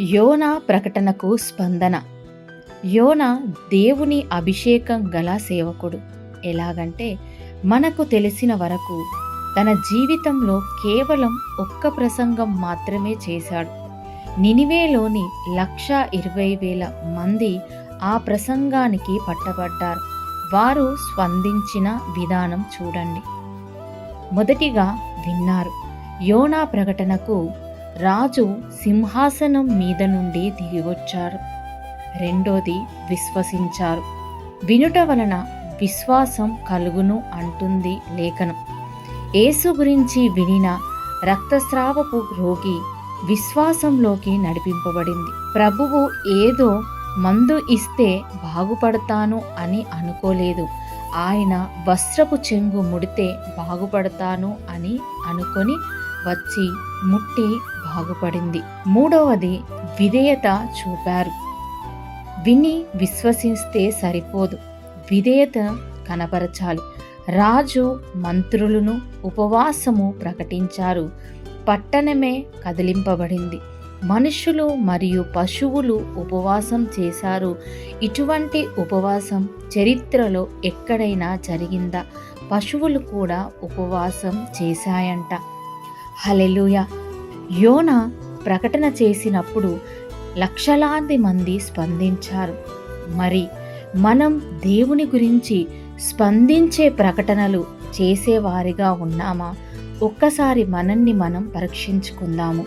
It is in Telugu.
యోన ప్రకటనకు స్పందన. యోన దేవుని అభిషేకం గల సేవకుడు. ఎలాగంటే మనకు తెలిసిన వరకు తన జీవితంలో కేవలం ఒక్క ప్రసంగం మాత్రమే చేశాడు. నినివేలోని లక్ష ఇరవై వేల మంది ఆ ప్రసంగానికి పట్టబడ్డారు. వారు స్పందించిన విధానం చూడండి. మొదటిగా విన్నారు. యోనా ప్రకటనకు రాజు సింహాసనం మీద నుండి దిగివచ్చారు. రెండోది విశ్వసించారు. వినుట వలన విశ్వాసం కలుగును అంటుంది లేఖనం. యేసు గురించి వినిన రక్తస్రావపు రోగి విశ్వాసంలోకి నడిపింపబడింది. ప్రభువు ఏదో మందు ఇస్తే బాగుపడతాను అని అనుకోలేదు. ఆయన వస్త్రపు చెంగు ముడితే బాగుపడతాను అని అనుకొని వచ్చి ముట్టి బాగుపడింది. మూడవది విధేయత చూపారు. విని విశ్వసిస్తే సరిపోదు. విధేయత కనపరచాలి. రాజు మంత్రులను ఉపవాసము ప్రకటించారు. పట్టణమే కదిలింపబడింది. మనుషులు మరియు పశువులు ఉపవాసం చేశారు. ఇటువంటి ఉపవాసం చరిత్రలో ఎక్కడైనా జరిగిందా? పశువులు కూడా ఉపవాసం చేశాయంట. హలెలుయ యోన ప్రకటన చేసినప్పుడు లక్షలాది మంది స్పందించారు. మరి మనం దేవుని గురించి స్పందించే ప్రకటనలు చేసేవారిగా ఉన్నామా? ఒక్కసారి మనల్ని మనం పరీక్షించుకుందాము.